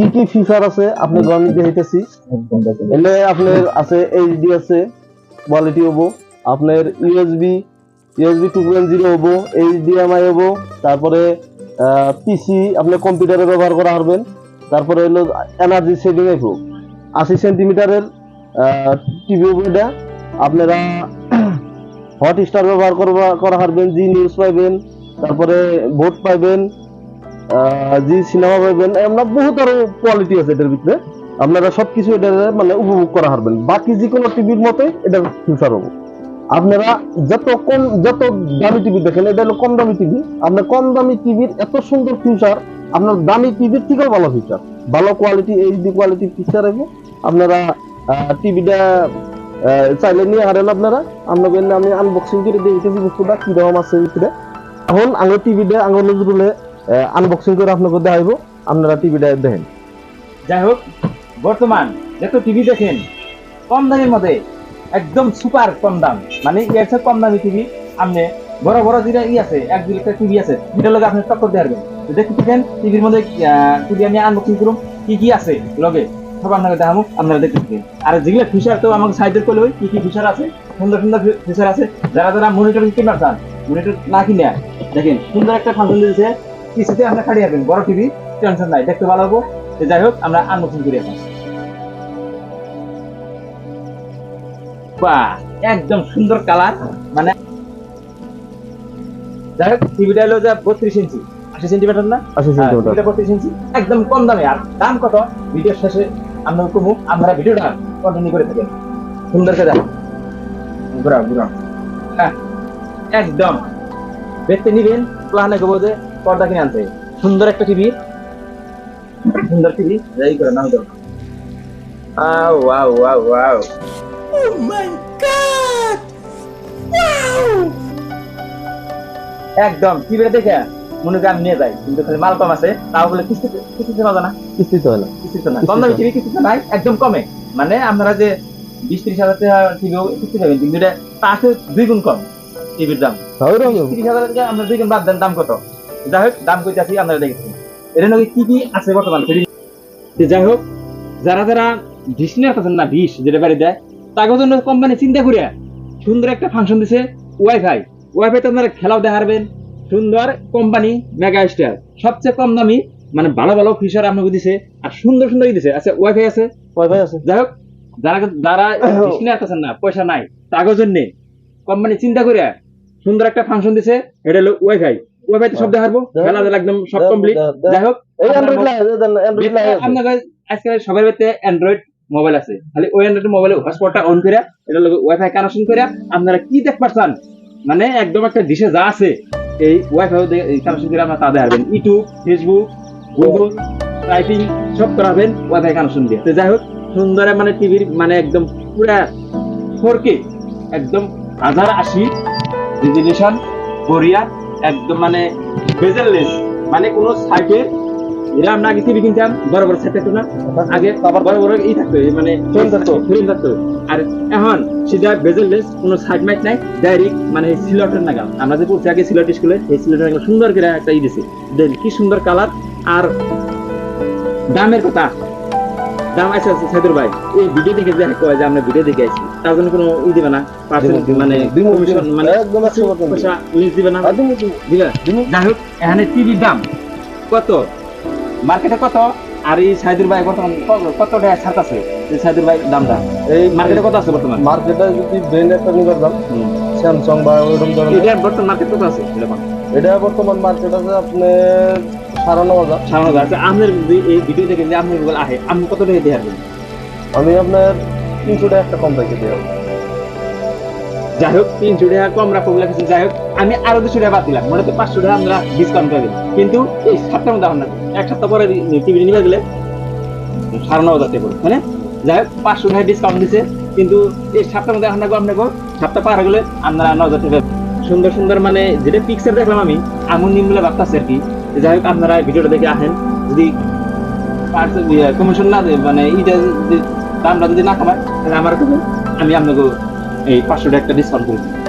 কি কি ফিচার আছে? আপনি আমি দেখাইতেছি এলে আপনার আছে এইচডি আছে কোয়ালিটি হব। আপনার USB USB two point zero হব এইচডিএমআই হব। তারপরে পিসি আপনি কম্পিউটারে ব্যবহার করা পারবেন। তারপরে হলো এনার্জি সেভিং এফো আশি সেন্টিমিটারের টিভি হব এটা। আপনারা হট স্টার ব্যবহার করা পারবেন জি নিউজ পাইবেন। তারপরে ভোট পাইবেন। জি সিনেমা পাইবেন আমরা বহুত আরও কোয়ালিটি আছে এটার ভিতরে। আপনারা সবকিছু এটা মানে উপভোগ করা পারবেন বাকি যে কোনো টিভির মতে এটার ফিউচার হব। আপনারা যত কম, যত দামি টিভি দেখেন, এটা হলো কম দামি টিভি। আপনার কম দামি টিভির এত সুন্দর ফিউচার আপনার দামি টিভির থেকেও ভালো ফিউচার ভালো কোয়ালিটি এইচডি কোয়ালিটি পিকচার আছে আপনারা টিভিটা চাইলে নিয়ে হারেন আপনারা। আপনাকে আমি আনবক্সিং করে দিয়ে দেখেছি বস্তুটা কীরকম আছে ভিতরে। এখন আঙুল টিভিটা, আঙুল নজরুলে আনবক্সিং করে আপনাকে দেখাইব। আপনারা টিভিটা দেখেন। যাই হোক বর্তমান যত টিভি দেখেন, কম দামের মধ্যে, একদম সুপার কম দাম। মানে এর চেয়ে কম দামি টিভি আপনি বড় বড় যেটা ই আছে, এক দুই একটা টিভি আছে, এটার লগে আপনি টক্কর দিয়ে দেখতে থাকেন টিভির মধ্যে টিভি আমি আনবক্সিং করুন কি কি আছে লগে, সব আপনাকে দেখাবো আপনারা দেখতে থাকেন। আর যেগুলো ফিচার তো আমাকে সাইডের করলে কি কি ফিচার আছে, সুন্দর সুন্দর ফিচার আছে, যারা যারা মনিটর কিনতে চান মনিটর না কিনে, দেখেন, সুন্দর একটা ফাংশন দিয়েছে পিসিতে আপনার খাড়িয়ে যাবেন বড় টিভি টেনশন নাই দেখতে ভালো হব। যাই হোক আমরা আনবক্সিং করি এখন। বাহ একদম সুন্দর কালার মানে যাই হোক টিভিটা হলো যা বত্রিশ ইঞ্চি। আশি সেন্টিমিটার না? আশি হ্যাঁ, সেন্টিমিটার। বত্রিশ ইঞ্চি। একদম কম দামে। আর দাম কত? ভিডিওর শেষে আমরা কমু আমরা ভিডিওটা কন্টিনিউ করে থাকেন। সুন্দর করে দেখো ঘুরাও ঘুরাও। হ্যাঁ একদম। দেখতে নিবেন প্লানে কবো যে পর্দা কিনে আনতে। সুন্দর একটা টিভি। সুন্দর টিভি। এই করে নাম দাও। আও ওয়াও ওয়াও ওয়াও একদম টিভিটা দেখে মনে করি আমি নিয়ে যাই। কিন্তু খালি মাল কম আছে তাও বলে কিস্তিতে কিস্তিতে পাবে না। কিস্তিতে না। কিস্তিতে না। কম দামি টিভি কিস্তিতে নাই একদম কমে। মানে আপনারা যে বিশ ত্রিশ হাজার টাকা টিভি কিস্তি পাবেন কিন্তু এটা তাতে দুই গুণ কম টিভির দাম। হয়। তিরিশ হাজার টাকা আমরা দুই গুণ বাদ দেন দাম কত? যাই হোক দাম কইতে আছি আপনারা দেখেছেন এর নাকি কি কি আছে বর্তমান? যাই হোক যারা যারা ডিশ নিয়ে আসতেছেন না ডিশ যেটা বাড়ি দেয় তাকে জন্য কোম্পানি চিন্তা করিয়া সুন্দর একটা ফাংশন দিছে ওয়াইফাই ওয়াইফাই তো আপনারা খেলাও দেখাবেন সুন্দর কোম্পানি মেগা স্টার সবচেয়ে কম দামি মানে ভালো ভালো ফিচার আপনাকে দিছে আর সুন্দর সুন্দর দিছে। আচ্ছা ওয়াইফাই আছে? ওয়াইফাই আছে। যাই হোক যারা যারা নিয়ে আসতেছেন না পয়সা নাই তাকে জন্য কোম্পানি চিন্তা করিয়া সুন্দর একটা ফাংশন দিছে এটা হলো ওয়াইফাই ওয়াইফাই তো সব দেখাবো খেলা একদম সব কমপ্লিট যাই হোক এই আপনার অ্যান্ড্রয়েড লাগে দেন অ্যান্ড্রয়েড লাগে আপনার কাছে আজকে সবার বাড়িতে অ্যান্ড্রয়েড মোবাইল আছে। খালি ওই অ্যান্ড্রয়েড মোবাইলে হটস্পটটা অন করে এটা লোক ওয়াইফাই কানেকশন করে আপনারা কি দেখতে পারছেন? মানে একদম একটা ডিশে যা আছে এই ওয়াইফাই কানেকশন করে আপনারা তা দেখাবেন। ইউটিউব ফেসবুক গুগল টাইপিং সব করাবেন ওয়াইফাই কানেকশন দিয়ে। তো যাই হোক সুন্দর মানে টিভির মানে একদম পুরা ফোর একদম হাজার আশি রেজলিউশন কোরিয়া একদম মানে বেজেললেস মানে কোনো সাইটে এরা আমরা আগে টিভি কিনতাম, বড় বড় সেট না। আগে আবার বড় বড় ই থাকতো মানে Frame থাকতো। ফ্রেম থাকতো। আর এখন সেটা বেজেললেস কোনো সাইড মাইট নাই, ডাইরেক্ট মানে সিলটের নাগাল। আমরা যে পড়ছি আগে সিলেট স্কুলে, এই সিলেটের নাগাল সুন্দর করে একটা ই দিছে। দেন কি সুন্দর কালার, আর দামের কথা। দাম আছে আছে সাইদুর ভাই। এই ভিডিও দেখে যে কয় যে আমরা ভিডিও দেখে আইছি তার জন্য কোনো ই দিবে না পার্সেন্ট মানে দিমু। মানে একদম পয়সা লিস্ট দিবে না। দিবে? যাই হোক এখানে টিভির দাম কত? মার্কেটে কত? আর এই সাইদুর ভাই বর্তমান কত- টাকা ছাড় আছে? এই সাইদুর ভাই দামটা। এই মার্কেটে কত আছে বর্তমান? মার্কেটে যদি ব্রেন একটা নিবার দাম। স্যামসাং বা ওইরকম ধরনের। এটা বর্তমান মার্কেট কত আছে? এটা বর্তমান মার্কেট আছে আপনার সাড়ে ন হাজার সামনে আছে আপনার এই ভিডিও দেখে যে আপনি বলে আহে আপনি কত টাকা দিয়ে আসবেন আমি আপনার তিনশো টাকা একটা কম যাই হোক তিনশো টাকা কম রাখব বলে কিছু। যাই হোক আমি আরও দুশো টাকা বাদ দিলাম। মনে তো পাঁচশো টাকা আমরা ডিসকাউন্ট পাবেন কিন্তু এই সপ্তাহের মধ্যে আমরা এক সপ্তাহ পরে গেলে সাড়ে ন হাজার মানে যাই হোক পাঁচশো টাকা ডিসকাউন্ট দিছে। কিন্তু এই সপ্তাহের মধ্যে আপনাকে আপনাকে সপ্তাহ পার হয়ে গেলে আপনারা ন হাজার টাকা সুন্দর সুন্দর মানে যেটা পিকচার দেখলাম আমি এমন নিমগুলো ভাবতেছে আর কি। যাই হোক, আপনারা ভিডিওটা দেখে আসেন। যদি কমিশন না দেয় মানে যদি দামটা যদি না কমায়, তাহলে আমার আমি আপনাকে এই পাঁচশো টাকা একটা ডিসকাউন্ট করে